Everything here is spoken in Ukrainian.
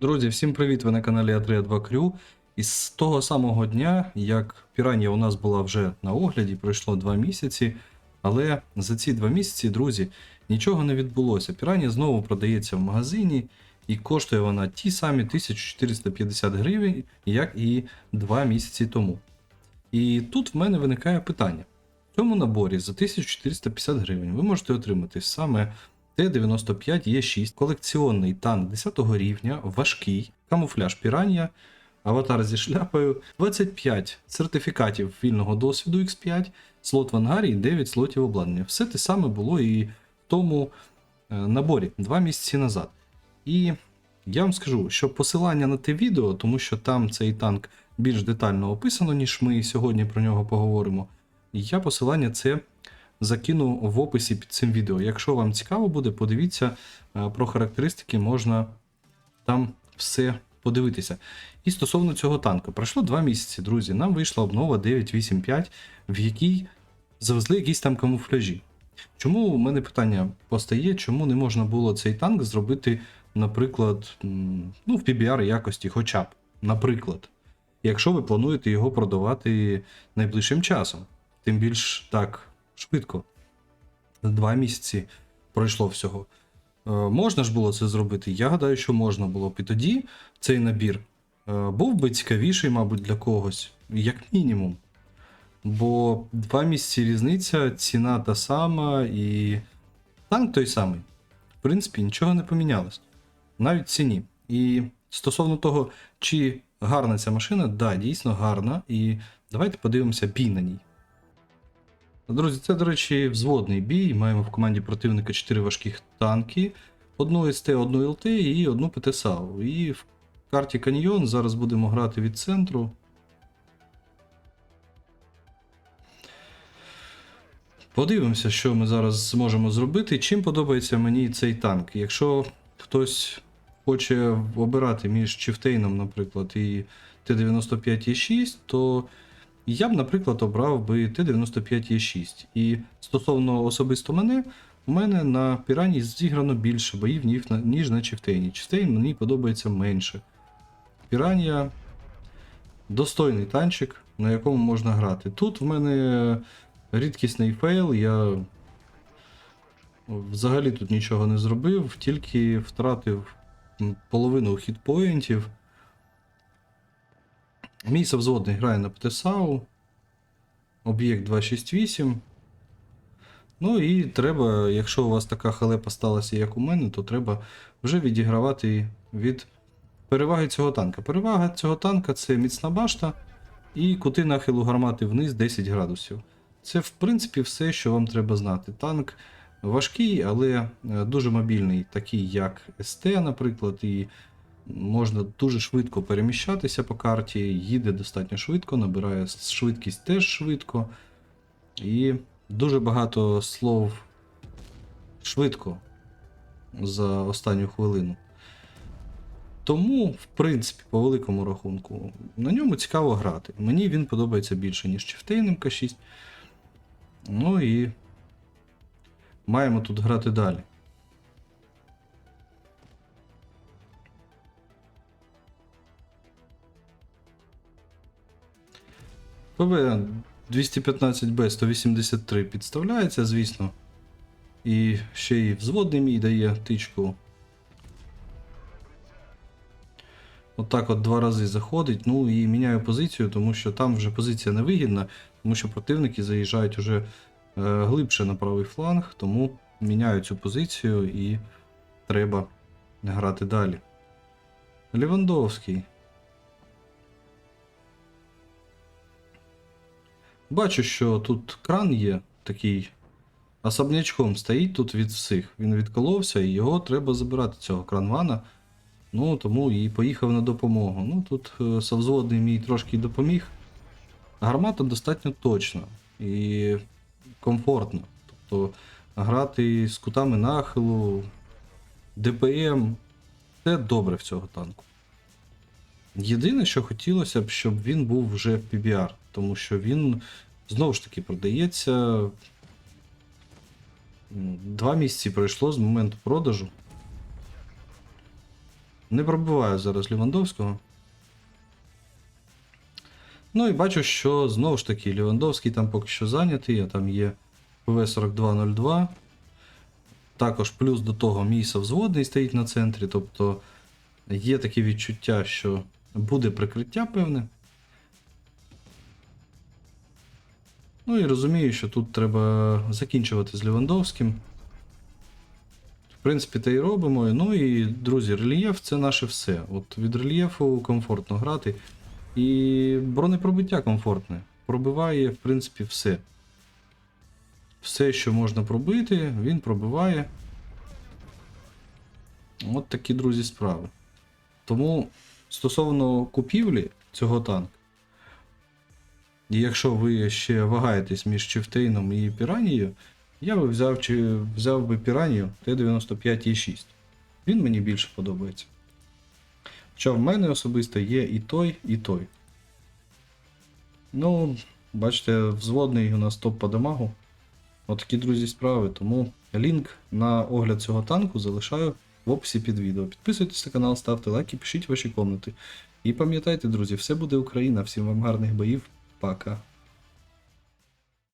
Друзі, всім привіт! Ви на каналі А3 2 Крю. І з того самого дня, як піранія у нас була вже на огляді, пройшло 2 місяці. Але за ці 2 місяці, друзі, нічого не відбулося. Піранія знову продається в магазині, і коштує вона ті самі 1450 гривень, як і 2 місяці тому. І тут в мене виникає питання. В цьому наборі за 1450 гривень ви можете отримати саме Т-95Е6, колекціонний танк 10 рівня, важкий, камуфляж піранія, аватар зі шляпою, 25 сертифікатів вільного досвіду X5, слот в ангарі і 9 слотів обладнання. Все те саме було і в тому е, наборі 2 місяці назад. І я вам скажу, що посилання на те відео, тому що там цей танк більш детально описано, ніж ми сьогодні про нього поговоримо. Я посилання це закину в описі під цим відео. Якщо вам цікаво буде, подивіться е, про характеристики, можна там все подивитися. І стосовно цього танка, пройшло 2 місяці, друзі. Нам вийшла обнова 985, в якій завезли якісь там камуфляжі. Чому у мене питання постає, чому не можна було цей танк зробити, наприклад, ну, в PBR якості, хоча б, наприклад, якщо ви плануєте його продавати найближчим часом, тим більш так швидко. Два місяці пройшло всього. Е, можна ж було це зробити? Я гадаю, що можна було б. І тоді цей набір е, був би цікавіший, мабуть, для когось, як мінімум. Бо два місяці різниця, ціна та сама, і танк той самий. В принципі, нічого не помінялось. Навіть ціні. І стосовно того, чи гарна ця машина, да, дійсно гарна. І давайте подивимося бій на ній. Друзі, це, до речі, взводний бій. Маємо в команді противника 4 важких танки, одну СТ, одну ЛТ і одну ПТСАУ. І в карті Каньйон зараз будемо грати від центру. Подивимося, що ми зараз зможемо зробити. Чим подобається мені цей танк. Якщо хтось хоче обирати між Чифтейном, наприклад, і Т-95Е6, то я б, наприклад, обрав би Т-95Е6. І стосовно особисто мене, у мене на пірані зіграно більше боїв, ніж на, Чифтейні. Чифтейн мені подобається менше. Піранія достойний танчик, на якому можна грати. Тут в мене рідкісний фейл, я взагалі тут нічого не зробив, тільки втратив половину хітпоінтів. Мій совзводний грає на ПТСАУ. Об'єкт 268. Ну і треба, якщо у вас така халепа сталася, як у мене, то треба вже відігравати від переваги цього танка. Перевага цього танка це міцна башта і кути нахилу гармати вниз 10 градусів. Це, в принципі, все, що вам треба знати. Танк важкий, але е, дуже мобільний, такий як СТ, наприклад, і можна дуже швидко переміщатися по карті, їде достатньо швидко, набирає швидкість теж швидко. І дуже багато слов швидко за останню хвилину. Тому, в принципі, по великому рахунку, на ньому цікаво грати. Мені він подобається більше, ніж Chieftain МК6. Ну і маємо тут грати далі. ПВ 215Б 183 підставляється, звісно. І ще й взводний мій дає тичку. Отак от два рази заходить. Ну і міняю позицію, тому що там вже позиція невигідна, тому що противники заїжджають уже е, глибше на правий фланг, тому міняю цю позицію і треба грати далі. Лівандовський. Бачу, що тут кран є такий особнячком стоїть тут від всіх. Він відколовся і його треба забирати, цього кранвана. Ну, тому і поїхав на допомогу. Ну, тут е, совзводний мій трошки допоміг. Гармата достатньо точна і комфортна. Тобто грати з кутами нахилу, ДПМ це добре в цього танку. Єдине, що хотілося б, щоб він був вже в PBR, тому що він знову ж таки продається. Два місяці пройшло з моменту продажу. Не пробиваю зараз Лівандовського. Ну і бачу, що знову ж таки Лівандовський там поки що зайнятий, а там є ПВ-4202. Також плюс до того мій совзводний стоїть на центрі, тобто є таке відчуття, що буде прикриття певне. Ну і розумію, що тут треба закінчувати з Лівандовським. В принципі, те й робимо. Ну і, друзі, рельєф це наше все. От від рельєфу комфортно грати. І бронепробиття комфортне. Пробиває, в принципі, все. Все, що можна пробити, він пробиває. От такі, друзі, справи. Тому стосовно купівлі цього танку, і якщо ви ще вагаєтесь між Чифтейном і Піранією, я би взяв, чи, взяв би Піранію Т-95І6. Він мені більше подобається. Хоча в мене особисто є і той, і той. Ну, бачите, взводний у нас топ по дамагу. Отакі, друзі, справи. Тому лінк на огляд цього танку залишаю в описі під відео. Підписуйтесь на канал, ставте лайки, пишіть ваші комнати. І пам'ятайте, друзі, все буде Україна. Всім вам гарних боїв. Пока.